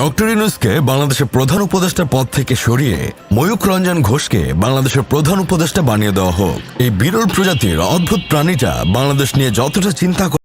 Doctor ইউনুসকে বাংলাদেশের প্রধান উপদেষ্টা পদ থেকে সরিয়ে ময়ূক রঞ্জন ঘোষকে বাংলাদেশের প্রধান উপদেষ্টা বানিয়ে দেওয়া হোক। এই বিরল প্রজাতির অদ্ভুত প্রাণীটা বাংলাদেশ নিয়ে যতটা চিন্তা করে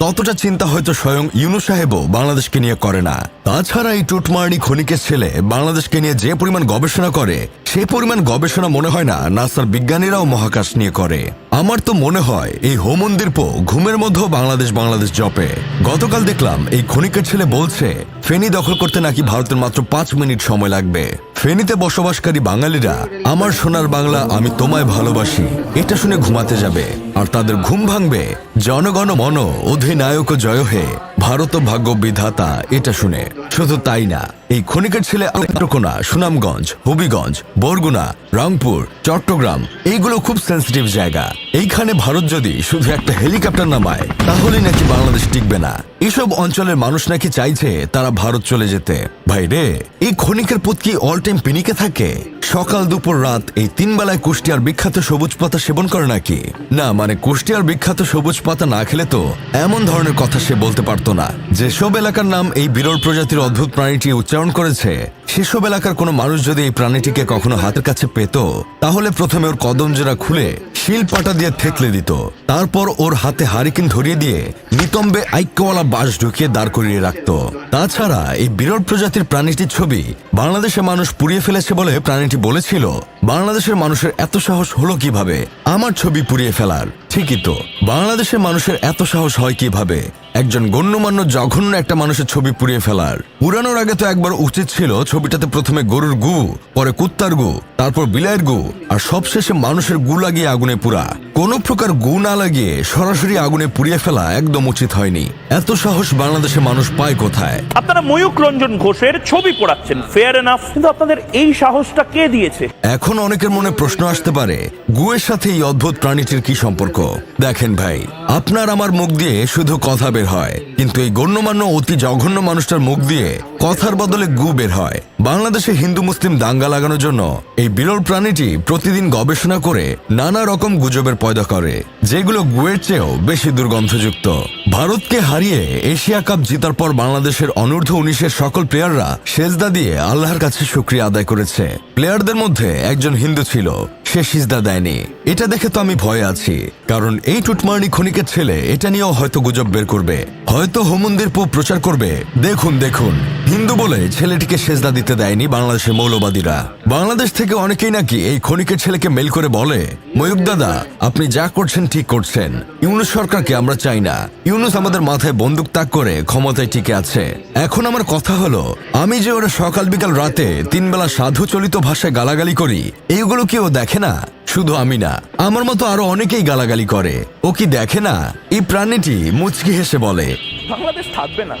ততটা চিন্তা হয়তো স্বয়ং ইউনু সাহেবও বাংলাদেশকে নিয়ে করে না। তাছাড়া এই টুটমার্নি খনিকের ছেলে বাংলাদেশকে নিয়ে যে পরিমাণ গবেষণা করে, সে পরিমাণ গবেষণা মনে হয় না নাসার বিজ্ঞানীরাও মহাকাশ নিয়ে করে। আমার তো মনে হয় এই হোমন্দির পো ঘুমের মধ্যেও বাংলাদেশ বাংলাদেশ জপে। গতকাল দেখলাম এই খনিকের ছেলে বলছে, ফেনি দখল করতে নাকি ভারতের মাত্র পাঁচ মিনিট সময় লাগবে। ফেনীতে বসবাসকারী বাঙালিরা, আমার সোনার বাংলা আমি তোমায় ভালোবাসি। এটা শুনে ঘুমাতে যাবে। আর তাদের ঘুম ভাঙবে। জনগণ মন অধিনায়ক জয় হে ভারত ভাগ্য বিধাতা এটা শুনে। শুধু তাই না, এই খনিকের ছেলে নেত্রকোনা সুনামগঞ্জ, হবিগঞ্জ, বরগুনা, রংপুর, চট্টগ্রাম, এইগুলো খুব সেন্সিটিভ জায়গা। এইখানে ভারত যদি শুধু একটা হেলিকপ্টার নামায়, তাহলে নাকি বাংলাদেশ টিকবে না। এসব অঞ্চলের মানুষ নাকি চাইছে তারা ভারত চলে যেতে। ভাই রে, এই খনিকের পুত কি অল টাইম পিনিকে থাকে? সকাল, দুপুর, রাত, এই তিন বেলায় কুষ্টিয়ার বিখ্যাত সবুজ পাতা সেবন করে নাকি? না মানে কুষ্টিয়ার বিখ্যাত সবুজ পাতা না খেলে তো এমন ধরনের কথা সে বলতে পারতো না। যেসব এলাকার নাম এই বিরল প্রজাতির অদ্ভুত প্রাণীটি উচ্চারণ করেছে, সেসব এলাকার কোনো মানুষ যদি এই প্রাণীটিকে কখনো হাতের কাছে পেত, তাহলে প্রথমে ওর কদম জোড়া খুলে শিল পাটা দিয়ে থেতলে দিত। তারপর ওর হাতে হারিকেন ধরিয়ে দিয়ে নিতম্বে ঐক্যওয়ালা বাঁশ ঢুকিয়ে দাঁড় করিয়ে রাখত। তাছাড়া এই বিরল প্রজাতির প্রাণীটির ছবি বাংলাদেশে মানুষ পুড়িয়ে ফেলেছে বলে প্রাণীটি বলেছিল। বাংলাদেশের মানুষের এত সাহস হলো কীভাবে? আমার ছবি পুড়িয়ে ফেলার। ঠিকই তো। বাংলাদেশের মানুষের এত সাহস হয় কীভাবে? একজন গণ্যমান্য জঘন্য একটা মানুষের ছবি পুড়িয়ে ফেলার। পুরানোর আগে তো একবার উচিত ছিল ছবিটাতে প্রথমে গরুর গু, পরে কুত্তার গু, তারপর বিলাইয়ের গু, আর সবশেষে মানুষের গু লাগিয়ে আগুনে পুরা। কোনো প্রকার গু না লাগিয়ে সরাসরি আগুনে পুড়িয়ে ফেলা একদম উচিত হয়নি। এত সাহস বাংলাদেশের মানুষ পায় কোথায়? আপনারা ময়ূক রঞ্জন ঘোষের ছবি পড়াচ্ছেন ফেয়ার এনাফ কিন্তু আপনাদের এই সাহসটা কে দিয়েছে? এখন অনেকের মনে প্রশ্ন আসতে পারে গুয়ের সাথে এই অদ্ভুত প্রাণীটির কি সম্পর্ক? দেখেন ভাই আপনার আমার মুখ দিয়ে শুধু কথা বের হয় কিন্তু এই গণ্যমান্য অতি জঘন্য মানুষটার মুখ দিয়ে কথার বদলে গু বের হয়। বাংলাদেশে হিন্দু মুসলিম দাঙ্গা লাগানোর জন্য এই বিরল প্রাণীটি প্রতিদিন গবেষণা করে নানা রকম গুজবের পয়দা করে, যেগুলো গুয়ের চেয়েও বেশি দুর্গন্ধযুক্ত। ভারতকে হারিয়ে এশিয়া কাপ জেতার পর বাংলাদেশের অনূর্ধ্ব উনিশের সকল প্লেয়াররা সেজদা দিয়ে আল্লাহর কাছে শুক্রিয়া আদায় করেছে। প্লেয়ারদের মধ্যে একজন হিন্দু ছিল, সে সিজদা দেয়নি। এটা দেখে তো আমি ভয়ে আছি, কারণ এই টুটমার্নি খনিকের ছেলে এটা নিয়েও হয়তো গুজব বের করবে। হয়তো হোমন্দির পো প্রচার করবে। দেখুন দেখুন। হিন্দু বলে ছেলেটিকে সেজদা দিতে দেয়নি বাংলাদেশের মৌলবাদীরা। বাংলাদেশ থেকে অনেকেই নাকি এই খনিকের ছেলেকে মেল করে বলে ময়ূব দাদা, আপনি যা করছেন ঠিক করছেন। ইউনুস সরকারকে আমরা চাই না। ইউনুস আমাদের মাথায় বন্দুক তাক করে ক্ষমতায় টিকে আছে। এখন আমার কথা হলো, আমি যে ওরা সকাল বিকাল রাতে তিনবেলা সাধু চলিত ভাষায় গালাগালি করি, এইগুলো কেউ দেখে না? শুধু আমি না, আমার মতো আরও অনেকেই গালাগালি করে। ও কি দেখে না? এই প্রাণীটি মুচকি হেসে বলে। বাংলাদেশ থাকবে না।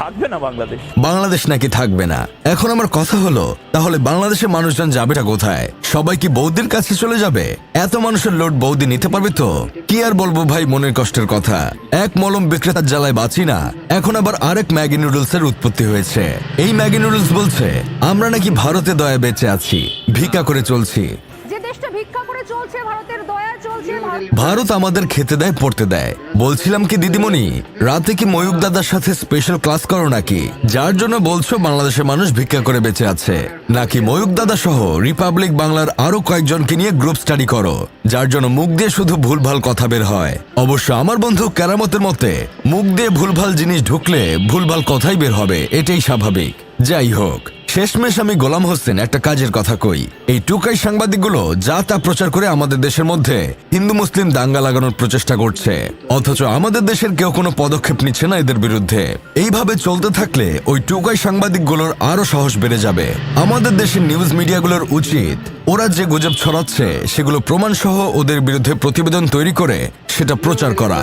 থাকবে না বাংলাদেশ? বাংলাদেশ নাকি থাকবে না? এখন আমার কথা হলো, তাহলে বাংলাদেশের মানুষজন যাবেটা কোথায়? সবাই কি বৌদির কাছে চলে যাবে? এত মানুষের লোড বৌদি নিতে পারবে তো? কি আর বলব ভাই মনের কষ্টের কথা? এক মলম বিক্রেতার জ্বালায় বাঁচি না। এখন আবার আরেক ম্যাগি নুডলস এর উৎপত্তি হয়েছে। এই ম্যাগি নুডলস বলছে, আমরা নাকি ভারতে দয়া বেঁচে আছি, ভিক্ষা করে চলছি। ভারত আমাদের খেতে দেয়, পড়তে দেয়। বলছিলাম কি দিদিমণি, রাতে কি ময়ূক দাদার সাথে স্পেশাল ক্লাস করো নাকি? যার জন্য বলছো বাংলাদেশের মানুষ ভিক্ষা করে বেঁচে আছে। নাকি ময়ূক দাদা সহ রিপাবলিক বাংলার আরও কয়েকজনকে নিয়ে গ্রুপ স্টাডি করো? যার জন্য মুখ দিয়ে শুধু ভুলভাল কথা বের হয়। অবশ্য আমার বন্ধু কেরামতের মতে, মুখ দিয়ে ভুলভাল জিনিস ঢুকলে ভুলভাল কথাই বের হবে, এটাই স্বাভাবিক। যাই হোক শেষমেশ আমি গোলাম হোসেন একটা কাজের কথা কই। এই টুকাই সাংবাদিকগুলো যা তা প্রচার করে আমাদের দেশের মধ্যে হিন্দু, মুসলিম দাঙ্গা লাগানোর প্রচেষ্টা করছে। অথচ আমাদের দেশের কেউ কোনো পদক্ষেপ নিচ্ছে না এদের বিরুদ্ধে। এইভাবে চলতে থাকলে ওই টুকাই সাংবাদিকগুলোর আরও সাহস বেড়ে যাবে। আমাদের দেশের নিউজ মিডিয়াগুলোর উচিত। ওরা যে গুজব ছড়াচ্ছে, সেগুলো প্রমাণ সহ ওদের বিরুদ্ধে প্রতিবেদন তৈরি করে সেটা প্রচার করা।